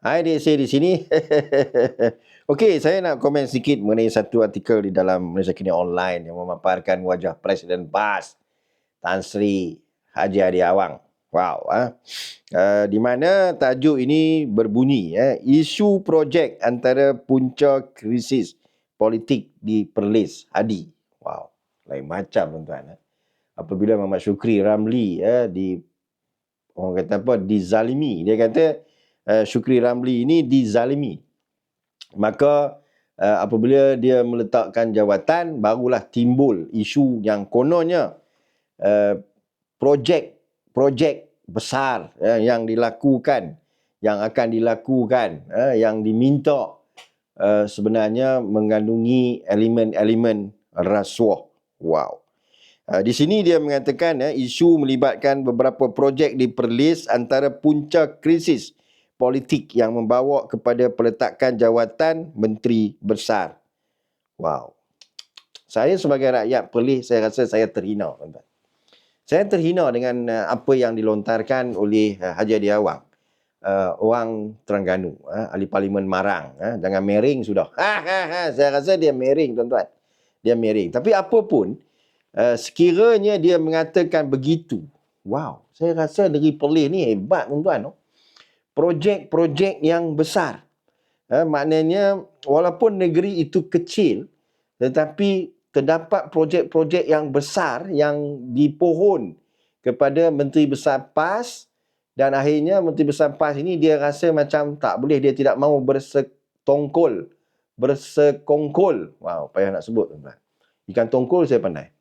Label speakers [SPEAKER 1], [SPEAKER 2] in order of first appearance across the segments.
[SPEAKER 1] Dia say di sini. Okey, saya nak komen sedikit mengenai satu artikel di dalam Malaysia Kini Online yang memaparkan wajah Presiden PAS Tan Sri Haji Adi Awang. Wow, ah. Uh, di mana tajuk ini berbunyi eh, isu projek antara punca krisis politik di Perlis Hadi. Wow, lain macam tuan-tuan. Eh. Apabila Muhammad Syukri Ramli eh, di orang kata apa dizalimi, dia kata uh, Syukri Ramli ini dizalimi. Maka uh, apabila dia meletakkan jawatan barulah timbul isu yang kononnya uh, projek projek besar uh, yang dilakukan yang akan dilakukan uh, yang diminta uh, sebenarnya mengandungi elemen-elemen rasuah. Wow. Di sini dia mengatakan uh, isu melibatkan beberapa projek di Perlis antara punca krisis politik yang membawa kepada peletakan jawatan menteri besar. Wow. Saya sebagai rakyat Perlis, saya rasa saya terhina. Tuan-tuan. Saya terhina dengan uh, apa yang dilontarkan oleh uh, Haji Adi Awang. Uh, orang Terengganu, uh, ahli parlimen Marang. Uh, jangan mering sudah. Ha, ha, ha. Saya rasa dia mering, tuan-tuan. Dia mering. Tapi apapun, uh, sekiranya dia mengatakan begitu, wow, saya rasa negeri Perlis ni hebat, tuan-tuan. Oh projek-projek yang besar. Ha, maknanya walaupun negeri itu kecil tetapi terdapat projek-projek yang besar yang dipohon kepada Menteri Besar PAS dan akhirnya Menteri Besar PAS ini dia rasa macam tak boleh dia tidak mahu bersetongkol bersekongkol. Wow, payah nak sebut tuan Ikan tongkol saya pandai.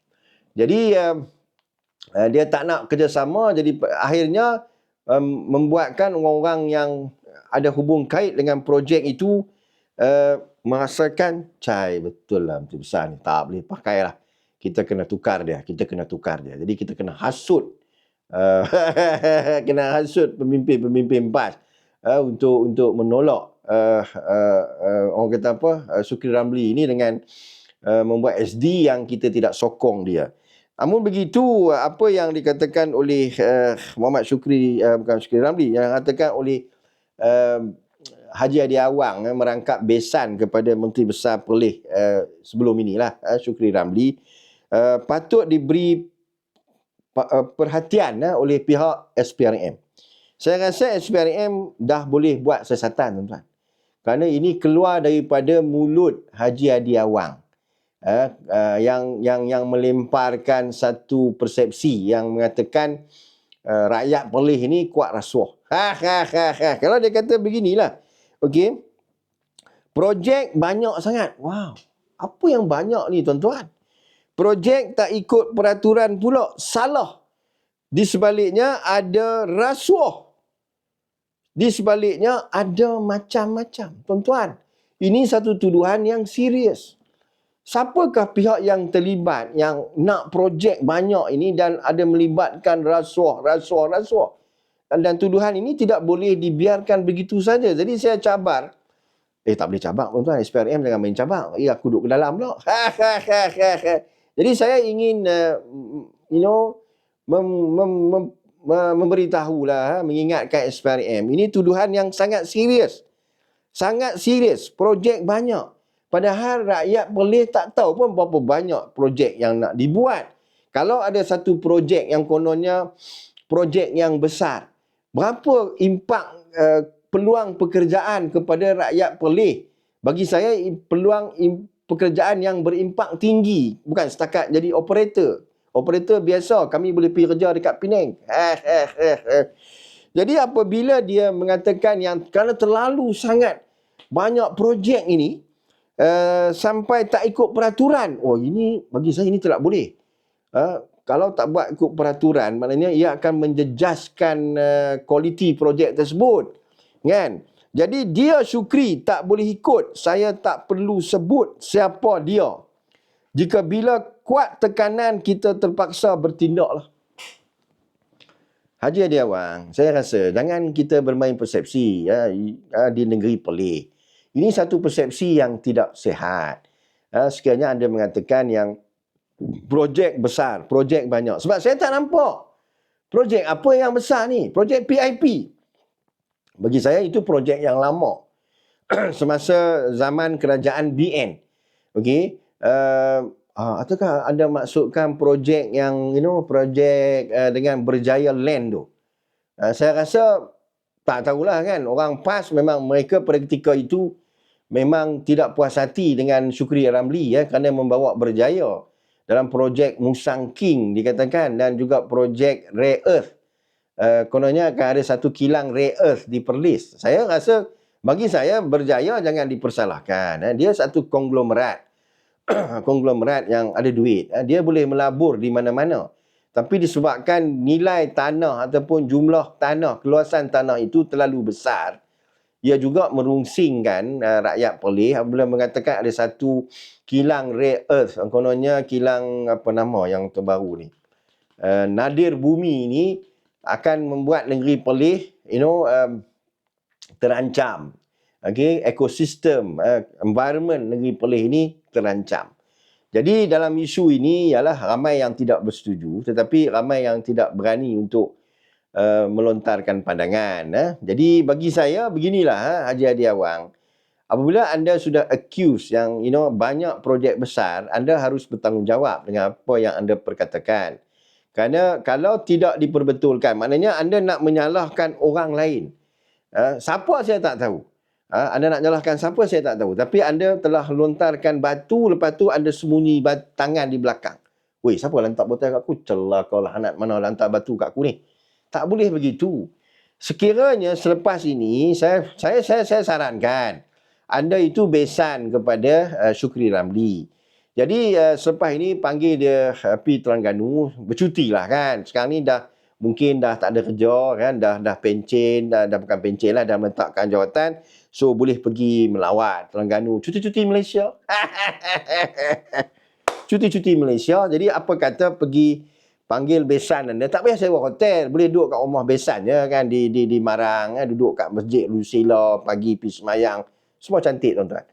[SPEAKER 1] Jadi uh, dia tak nak kerjasama jadi akhirnya um, membuatkan orang-orang yang ada hubung kait dengan projek itu uh, merasakan cai betul lah menteri besar ni. Tak boleh pakai lah kita kena tukar dia kita kena tukar dia. Jadi kita kena hasut uh, kena hasut pemimpin-pemimpin PAS uh, untuk untuk menolak uh, uh, uh, orang kata apa uh, Sukri Ramli ini dengan uh, membuat SD yang kita tidak sokong dia Namun begitu apa yang dikatakan oleh uh, Muhammad Syukri uh, bukan Syukri Ramli yang dikatakan oleh uh, Haji Adi Awang uh, merangkap besan kepada Menteri Besar Perlis uh, sebelum inilah uh, Syukri Ramli uh, patut diberi perhatian uh, oleh pihak SPRM. Saya rasa SPRM dah boleh buat sesatan tuan-tuan. Kerana ini keluar daripada mulut Haji Adi Awang eh, uh, yang yang yang melemparkan satu persepsi yang mengatakan uh, rakyat Perlis ini kuat rasuah. Ha, ha, ha, ha. Kalau dia kata beginilah. Okey. Projek banyak sangat. Wow. Apa yang banyak ni tuan-tuan? Projek tak ikut peraturan pula. Salah. Di sebaliknya ada rasuah. Di sebaliknya ada macam-macam. Tuan-tuan, ini satu tuduhan yang serius siapakah pihak yang terlibat yang nak projek banyak ini dan ada melibatkan rasuah, rasuah, rasuah. Dan, dan tuduhan ini tidak boleh dibiarkan begitu saja. Jadi saya cabar. Eh tak boleh cabar tuan-tuan. SPRM jangan main cabar. Eh aku duduk ke dalam pula. Jadi saya ingin uh, you know mem, mem, mem, memberitahulah, mengingatkan SPRM. Ini tuduhan yang sangat serius. Sangat serius. Projek banyak. Padahal rakyat boleh tak tahu pun berapa banyak projek yang nak dibuat. Kalau ada satu projek yang kononnya projek yang besar, berapa impak uh, peluang pekerjaan kepada rakyat Perlis? Bagi saya peluang pekerjaan yang berimpak tinggi, bukan setakat jadi operator. Operator biasa, kami boleh pergi kerja dekat Penang. jadi apabila dia mengatakan yang kerana terlalu sangat banyak projek ini, uh, sampai tak ikut peraturan. Oh ini bagi saya ini tidak boleh. Uh, kalau tak buat ikut peraturan maknanya ia akan menjejaskan uh, kualiti projek tersebut. Kan? Jadi dia syukri tak boleh ikut. Saya tak perlu sebut siapa dia. Jika bila kuat tekanan kita terpaksa bertindaklah. Haji Adi Awang, saya rasa jangan kita bermain persepsi ya, di negeri pelik. Ini satu persepsi yang tidak sehat. Ha, sekiranya anda mengatakan yang projek besar, projek banyak. Sebab saya tak nampak projek apa yang besar ni. Projek PIP. Bagi saya itu projek yang lama. Semasa zaman kerajaan BN. Okey. Uh, ataukah anda maksudkan projek yang you know projek uh, dengan berjaya land tu? Uh, saya rasa tak tahulah kan orang PAS memang mereka pada ketika itu memang tidak puas hati dengan Syukri Ramli ya kerana membawa berjaya dalam projek Musang King dikatakan dan juga projek Rare Earth. Uh, kononnya akan ada satu kilang Rare Earth di Perlis. Saya rasa bagi saya berjaya jangan dipersalahkan. Eh. Dia satu konglomerat. konglomerat yang ada duit. Eh. Dia boleh melabur di mana-mana. Tapi disebabkan nilai tanah ataupun jumlah tanah, keluasan tanah itu terlalu besar, ia juga merungsingkan uh, rakyat Perlis. Apabila mengatakan ada satu kilang rare earth kononnya kilang apa nama yang terbaru ni. Uh, nadir bumi ni akan membuat negeri Perlis you know um, terancam. Okey ekosistem uh, environment negeri Perlis ini terancam jadi dalam isu ini ialah ramai yang tidak bersetuju tetapi ramai yang tidak berani untuk Uh, melontarkan pandangan. Eh. Jadi bagi saya beginilah eh, Haji Adi Awang. Apabila anda sudah accuse yang you know banyak projek besar, anda harus bertanggungjawab dengan apa yang anda perkatakan. Kerana kalau tidak diperbetulkan, maknanya anda nak menyalahkan orang lain. Uh, siapa saya tak tahu. Uh, anda nak menyalahkan siapa saya tak tahu. Tapi anda telah lontarkan batu, lepas tu anda sembunyi tangan di belakang. Weh, siapa lantak botol kat aku? Celah kau lah anak mana lantak batu kat aku ni. Tak boleh begitu. Sekiranya selepas ini saya saya saya, saya sarankan anda itu besan kepada uh, Syukri Ramli. Jadi uh, selepas ini panggil dia uh, pergi Terengganu bercuti lah kan. Sekarang ni dah mungkin dah tak ada kerja kan, dah dah pencen, dah, dah bukan pencen lah, dah meletakkan jawatan. So boleh pergi melawat Terengganu, cuti-cuti Malaysia. cuti-cuti Malaysia. Jadi apa kata pergi panggil besan anda? Tak payah sewa hotel. Boleh duduk kat rumah besan je kan? Di di di Marang kan duduk kat masjid Lucila pagi pergi semayang. Semua cantik tuan-tuan.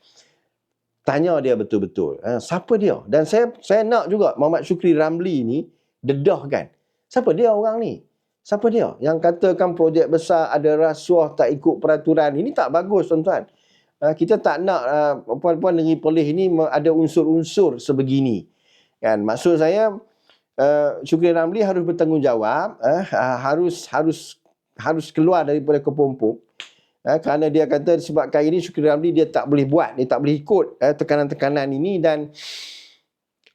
[SPEAKER 1] Tanya dia betul-betul ha, siapa dia? Dan saya saya nak juga Muhammad Syukri Ramli ni dedah kan siapa dia orang ni? Siapa dia? Yang katakan projek besar ada rasuah tak ikut peraturan. Ini tak bagus tuan-tuan. Ha, kita tak nak uh, puan-puan negeri polis ini ada unsur-unsur sebegini. Kan? Maksud saya uh, Syukri Ramli harus bertanggungjawab uh, harus harus harus keluar daripada kepompong. Uh, kerana dia kata sebabkan ini Syukri Ramli dia tak boleh buat dia tak boleh ikut uh, tekanan-tekanan ini dan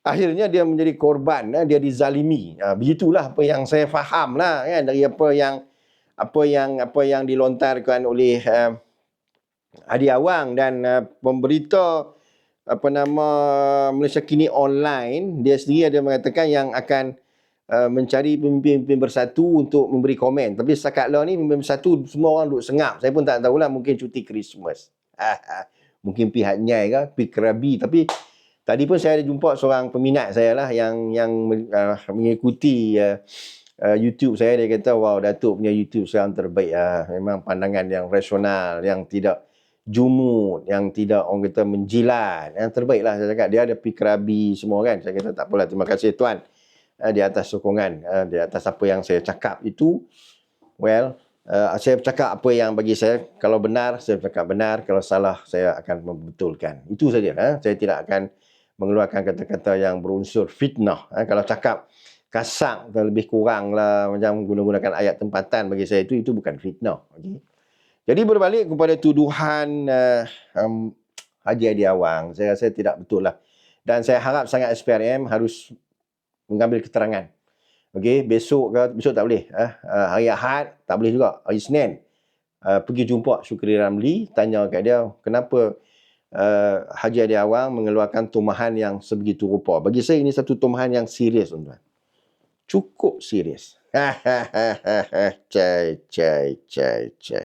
[SPEAKER 1] akhirnya dia menjadi korban uh, dia dizalimi. Uh, begitulah apa yang saya faham lah kan dari apa yang apa yang apa yang dilontarkan oleh uh, Adi Awang dan uh, pemberita apa nama Malaysia Kini online. Dia sendiri ada mengatakan yang akan uh, mencari pemimpin-pemimpin bersatu untuk memberi komen. Tapi setakat lah ni pemimpin bersatu semua orang duduk sengap saya pun tak tahulah mungkin cuti Christmas. Mungkin pihak Nyai ke pihak Kerabi. Tapi tadi pun saya ada jumpa seorang peminat saya lah yang yang uh, mengikuti uh, uh, YouTube saya. Dia kata wow Datuk punya YouTube sekarang terbaik uh, memang pandangan yang rasional yang tidak jumut yang tidak orang kata menjilat. Yang terbaik lah saya cakap. Dia ada pikrabi semua kan. Saya kata tak apalah terima kasih tuan. Uh, di atas sokongan di atas apa yang saya cakap itu well saya cakap apa yang bagi saya kalau benar saya cakap benar. Kalau salah saya akan membetulkan. Itu saja saya tidak akan mengeluarkan kata-kata yang berunsur fitnah uh, kalau cakap kasar atau lebih kurang lah macam guna-gunakan ayat tempatan bagi saya itu itu bukan fitnah okay? Jadi berbalik kepada tuduhan uh, um, Haji Adi Awang, saya rasa tidak betul lah. Dan saya harap sangat SPRM harus mengambil keterangan. Okey, besok ke, besok tak boleh. Eh? Uh, hari Ahad tak boleh juga. Hari Senin, uh, pergi jumpa Syukri Ramli, tanya kat dia kenapa uh, Haji Adi Awang mengeluarkan tumahan yang sebegitu rupa. Bagi saya ini satu tumahan yang serius, tuan-tuan. Cukup serius. Cai, cai, cai, cai.